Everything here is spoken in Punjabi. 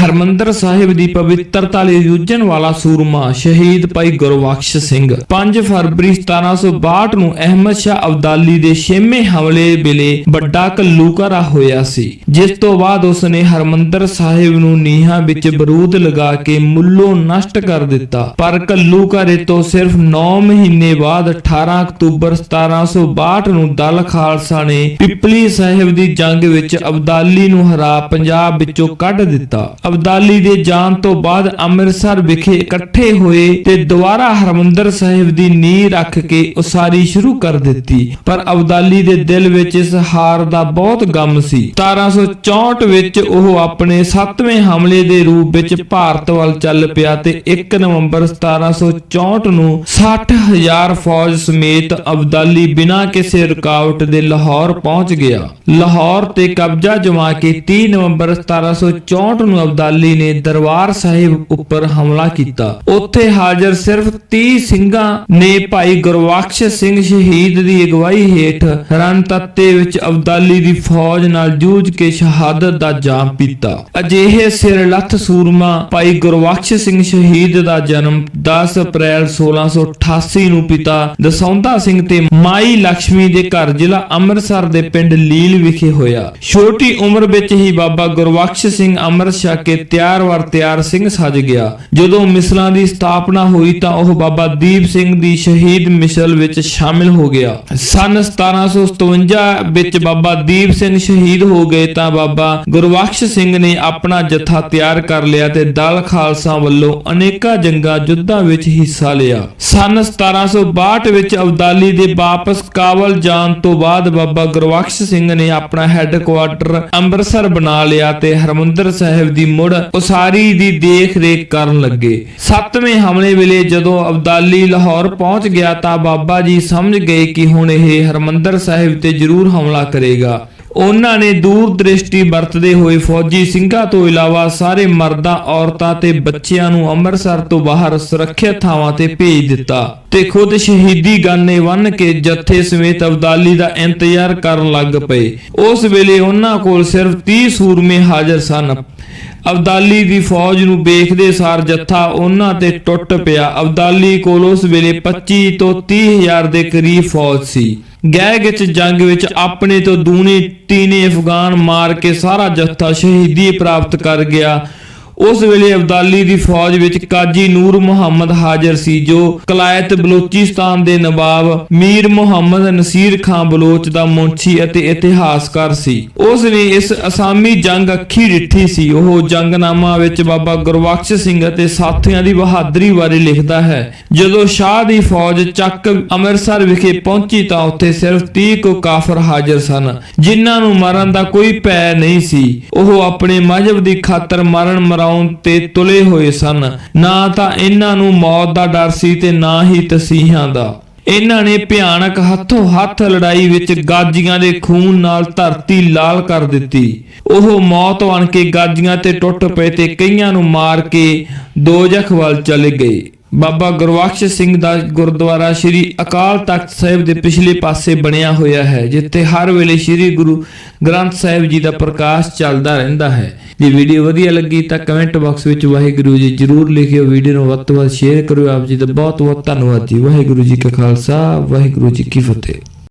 ਹਰਮੰਦਰ ਸਾਹਿਬ ਦੀ ਪਵਿੱਤਰਤਾ ਲਈ ਜੂਝਣ ਵਾਲਾ ਸੂਰਮਾ ਸ਼ਹੀਦ ਭਾਈ ਗੁਰਬਖਸ਼ ਸਿੰਘ। 5 ਫਰਵਰੀ 1762 ਨੂੰ ਅਹਿਮਦ ਸ਼ਾਹ ਅਬਦਾਲੀ ਦੇ ਛੇਵੇਂ ਹਮਲੇ ਵੇਲੇ ਵੱਡਾ ਘੱਲੂਘਾਰਾ ਹੋਇਆ ਸੀ। ਜਿਸ ਤੋਂ ਬਾਅਦ ਉਸ ਨੇ ਹਰਮੰਦਰ ਸਾਹਿਬ ਨੂੰ ਨੀਹਾਂ ਵਿੱਚ ਬਰੂਦ ਲਗਾ ਕੇ ਮੁੱਲੋਂ ਨਸ਼ਟ ਕਰ ਦਿੱਤਾ। ਪਰ ਘੱਲੂਘਾਰੇ ਤੋਂ ਸਿਰਫ 9 ਮਹੀਨੇ ਬਾਅਦ 18 ਅਕਤੂਬਰ 1762 ਨੂੰ ਦਲ ਖਾਲਸਾ ਨੇ ਪਿਪਲੀ ਸਾਹਿਬ ਦੀ ਜੰਗ ਵਿੱਚ ਅਬਦਾਲੀ ਨੂੰ ਹਰਾ ਪੰਜਾਬ ਵਿੱਚੋਂ ਕੱਢ ਦਿੱਤਾ। ਅਬਦਾਲੀ ਦੇ ਜਾਣ ਤੋਂ ਬਾਅਦ ਅੰਮ੍ਰਿਤਸਰ ਵਿਖੇ ਇਕੱਠੇ ਹੋਏ ਤੇ ਦੁਬਾਰਾ ਹਰਮੰਦਰ ਸਾਹਿਬ ਦੀ ਨੀਂਹ ਰੱਖ ਕੇ ਉਸਾਰੀ ਸ਼ੁਰੂ ਕਰ ਦਿੱਤੀ। ਪਰ ਅਬਦਾਲੀ ਦੇ ਦਿਲ ਵਿੱਚ ਇਸ ਹਾਰ ਦਾ ਬਹੁਤ ਗਮ ਸੀ। 1764 ਵਿੱਚ ਉਹ ਆਪਣੇ 7ਵੇਂ ਹਮਲੇ ਦੇ ਰੂਪ ਵਿੱਚ ਭਾਰਤ ਵੱਲ ਚੱਲ ਪਿਆ ਤੇ 1 ਨਵੰਬਰ 1764 ਨੂੰ 60000 ਫੌਜ ਸਮੇਤ ਅਬਦਾਲੀ ਬਿਨਾਂ ਕਿਸੇ ਰੁਕਾਵਟ ਦੇ ਲਾਹੌਰ ਪਹੁੰਚ ਗਿਆ। ਲਾਹੌਰ ਤੇ ਕਬਜ਼ਾ ਜਮਾ ਕੇ 30 ਨਵੰਬਰ 1764 ਨੂੰ ਅਬਦਾਲੀ ਨੇ ਦਰਬਾਰ ਸਾਹਿਬ ਉੱਪਰ ਹਮਲਾ ਕੀਤਾ। ਉੱਥੇ ਹਾਜ਼ਰ ਸਿਰਫ 30 ਸਿੰਘਾਂ ਨੇ ਭਾਈ ਗੁਰਬਖਸ਼ ਸਿੰਘ ਸ਼ਹੀਦ ਦੀ ਅਗਵਾਈ ਹੇਠ ਰਣਤੱਤੇ ਵਿੱਚ ਅਬਦਾਲੀ ਦੀ ਫੌਜ ਨਾਲ ਜੂਝ ਕੇ ਸ਼ਹਾਦਤ ਦਾ ਜਾਮ ਪੀਤਾ। ਅਜਿਹੇ ਸਿਰਲੱਥ ਸੂਰਮਾ ਭਾਈ ਗੁਰਬਖਸ਼ ਸਿੰਘ ਸ਼ਹੀਦ ਦਾ ਜਨਮ 10 ਅਪ੍ਰੈਲ 1688 ਨੂੰ ਪਿਤਾ ਦਸੌਂਦਾ ਸਿੰਘ ਤੇ ਮਾਈ ਲక్ష్ਮੀ ਦੇ ਘਰ ਜ਼ਿਲ੍ਹਾ ਅੰਮ੍ਰਿਤਸਰ ਦੇ ਪਿੰਡ ਲੀਲ ਵਿਖੇ ਹੋਇਆ। ਛੋਟੀ ਉਮਰ ਵਿੱਚ ਹੀ ਬਾਬਾ ਗੁਰਬਖਸ਼ ਸਿੰਘ ਅੰਮ੍ਰਿਤ ਛਕ ਕੇ ਤਿਆਰ ਵਰ ਤਿਆਰ ਸਿੰਘ ਸੱਜ ਗਿਆ। ਜਦੋਂ ਮਿਸਲਾਂ ਦੀ ਸਥਾਪਨਾ ਹੋਈ ਤਾਂ ਉਹ ਬਾਬਾ ਦੀਪ ਸਿੰਘ ਦੀ ਸ਼ਹੀਦ ਮਿਸਲ ਵਿੱਚ ਸ਼ਾਮਿਲ ਹੋ ਗਿਆ। ਸਨ 1757 ਵਿੱਚ ਬਾਬਾ ਦੀਪ ਸਿੰਘ ਸ਼ਹੀਦ ਹੋ ਗਏ ਤਾਂ ਬਾਬਾ ਗੁਰਬਖਸ਼ ਸਿੰਘ ਨੇ ਆਪਣਾ ਜਥਾ ਤਿਆਰ ਕਰ ਲਿਆ ਤੇ ਦਲ ਖਾਲਸਾ ਵੱਲੋਂ ਅਨੇਕਾਂ ਜੰਗਾਂ ਯੁੱਧਾਂ ਵਿੱਚ ਹਿੱਸਾ ਲਿਆ। ਸਨ 1762 ਵਿੱਚ ਅਬਦਾਲੀ ਦੇ ਵਾਪਸ ਕਾਬਲ ਜਾਣ ਤੋਂ ਬਾਅਦ ਬਾਬਾ ਗੁਰਬਖਸ਼ ਸਿੰਘ ਨੇ ਆਪਣਾ ਹੈੱਡਕੁਆਰਟਰ ਅੰਮ੍ਰਿਤਸਰ ਬਣਾ ਲਿਆ ਤੇ ਹਰਮੰਦਰ ਸਾਹਿਬ ਦੀ ਮੁੜ ਉਸਾਰੀ ਦੀ ਦੇਖ ਰੇਖ ਕਰਨ ਲੱਗੇ। ਸੱਤਵੇਂ ਹਮਲੇ ਵੇਲੇ ਜਦੋਂ ਅਬਦਾਲੀ ਲਾਹੌਰ ਪਹੁੰਚ ਗਿਆ ਤਾਂ ਬਾਬਾ ਜੀ ਸਮਝ ਗਏ ਕਿ ਹੁਣ ਇਹ ਹਰਮੰਦਰ ਸਾਹਿਬ ਤੇ ਜ਼ਰੂਰ ਹਮਲਾ ਕਰੇਗਾ। ਉਹਨਾਂ ਨੇ ਦੂਰ ਦ੍ਰਿਸ਼ਟੀ ਵਰਤਦੇ ਹੋਏ ਫੌਜੀ ਸਿੰਘਾਂ ਤੋਂ ਇਲਾਵਾ ਸਾਰੇ ਮਰਦਾਂ, ਔਰਤਾਂ ਤੇ ਬੱਚਿਆਂ ਨੂੰ ਅੰਮ੍ਰਿਤਸਰ ਤੋਂ ਬਾਹਰ ਸੁਰੱਖਿਅਤ ਥਾਵਾਂ ਤੇ ਭੇਜ ਦਿੱਤਾ ਤੇ ਖੁਦ ਸ਼ਹੀਦੀ ਗਾਨੇ ਬੰਨ ਕੇ ਜੱਥੇ ਸਮੇਤ ਅਬਦਾਲੀ ਦਾ ਇੰਤਜ਼ਾਰ ਕਰਨ ਲੱਗ ਪਏ। ਉਸ ਵੇਲੇ ਉਹਨਾਂ ਕੋਲ ਸਿਰਫ 30 ਸੂਰਮੇ ਹਾਜ਼ਰ ਸਨ। ਅਬਦਾਲੀ ਦੀ ਫੌਜ ਨੂੰ ਵੇਖਦੇ ਸਾਰ ਜੱਥਾ ਉਹਨਾਂ ਤੇ ਟੁੱਟ ਪਿਆ। ਅਬਦਾਲੀ ਕੋਲ ਉਸ ਵੇਲੇ 25 ਤੋਂ 30 ਹਜ਼ਾਰ ਦੇ ਕਰੀਬ ਫੌਜ ਸੀ। ਗਹਿ ਜੰਗ ਵਿੱਚ ਆਪਣੇ ਤੋਂ ਦੂਣੇ, ਤੀਨੇ ਅਫਗਾਨ ਮਾਰ ਕੇ ਸਾਰਾ ਜੱਥਾ ਸ਼ਹੀਦੀ ਪ੍ਰਾਪਤ ਕਰ ਗਿਆ। ਉਸ ਵੇਲੇ ਅਬਦਾਲੀ ਦੀ ਫੌਜ ਵਿੱਚ ਕਾਜੀ ਨੂਰ ਮੁਹੰਮਦ ਹਾਜ਼ਰ ਸੀ, ਜੋ ਕਲਾਇਤ ਬਲੋਚਿਸਤਾਨ ਦੇ ਨਵਾਬ ਮੀਰ ਮੁਹੰਮਦ ਨਸੀਰ ਖਾਨ ਬਲੋਚ ਦਾ ਮੁੰਸ਼ੀ ਅਤੇ ਇਤਿਹਾਸਕਾਰ ਸੀ। ਉਸ ਨੇ ਇਸ ਅਸਾਮੀ ਜੰਗ ਅੱਖੀ ਡਿੱਠੀ ਸੀ। ਉਹ ਜੰਗਨਾਮਾ ਵਿੱਚ ਬਾਬਾ ਗੁਰਬਖਸ਼ ਸਿੰਘ ਅਤੇ ਸਾਥੀਆਂ ਦੀ ਬਹਾਦਰੀ ਬਾਰੇ ਲਿਖਦਾ ਹੈ। ਜਦੋਂ ਸ਼ਾਹ ਦੀ ਫੌਜ ਚੱਕ ਅੰਮ੍ਰਿਤਸਰ ਵਿਖੇ ਪਹੁੰਚੀ ਤਾਂ ਉੱਥੇ ਸਿਰਫ 30 ਕੋ ਕਾਫਰ ਹਾਜ਼ਰ ਸਨ, ਜਿਨ੍ਹਾਂ ਨੂੰ ਮਰਨ ਦਾ ਕੋਈ ਭੈ ਨਹੀਂ ਸੀ। ਉਹ ਆਪਣੇ ਮਜਹਬ ਦੀ ਖਾਤਰ ਮਰਨ ਮਰਾਉਣ ਤੇ ਤੁਲੇ ਹੋਏ ਸਨ। ਨਾ ਤਾਂ ਇਹਨਾਂ ਨੂੰ ਮੌਤ ਦਾ ਡਰ ਸੀ ਤੇ ਨਾ ਹੀ ਤਸੀਹਾਂ ਦਾ। ਇਹਨਾਂ ਨੇ ਭਿਆਨਕ ਹੱਥੋਂ ਹੱਥ ਲੜਾਈ ਵਿੱਚ ਗਾਜੀਆਂ ਦੇ ਖੂਨ ਨਾਲ ਧਰਤੀ ਲਾਲ ਕਰ ਦਿੱਤੀ। ਉਹ ਮੌਤ ਬਣ ਕੇ ਗਾਜੀਆਂ ਤੇ ਟੁੱਟ ਪਏ ਤੇ ਕਈਆਂ ਨੂੰ ਮਾਰ ਕੇ ਦੋਜਖ ਵੱਲ ਚਲੇ ਗਏ। ਬਾਬਾ ਗੁਰਬਖਸ਼ ਸਿੰਘ ਦਾ ਗੁਰਦੁਆਰਾ ਸ੍ਰੀ ਅਕਾਲ ਤਖਤ ਸਾਹਿਬ ਦੇ ਪਿਛਲੇ ਪਾਸੇ ਬਣਿਆ ਹੋਇਆ ਹੈ, ਜਿੱਥੇ ਹਰ ਵੇਲੇ ਸ੍ਰੀ ਗੁਰੂ ਗ੍ਰੰਥ ਸਾਹਿਬ ਜੀ ਦਾ ਪ੍ਰਕਾਸ਼ ਚੱਲਦਾ ਰਹਿੰਦਾ ਹੈ। ਜੇ ਵੀਡੀਓ ਵਧੀਆ ਲੱਗੀ ਤਾਂ ਕਮੈਂਟ ਬਾਕਸ ਵਿੱਚ ਵਾਹਿਗੁਰੂ ਜੀ ਜਰੂਰ ਲਿਖਿਓ, ਵੀਡੀਓ ਨੂੰ ਵੱਧ ਤੋਂ ਵੱਧ ਸ਼ੇਅਰ ਕਰਿਓ, ਆਪ ਜੀ ਦਾ ਬਹੁਤ ਬਹੁਤ ਧੰਨਵਾਦ ਜੀ। ਵਾਹਿਗੁਰੂ ਜੀ ਕਾ ਖਾਲਸਾ, ਵਾਹਿਗੁਰੂ ਜੀ ਕੀ ਫਤਿਹ।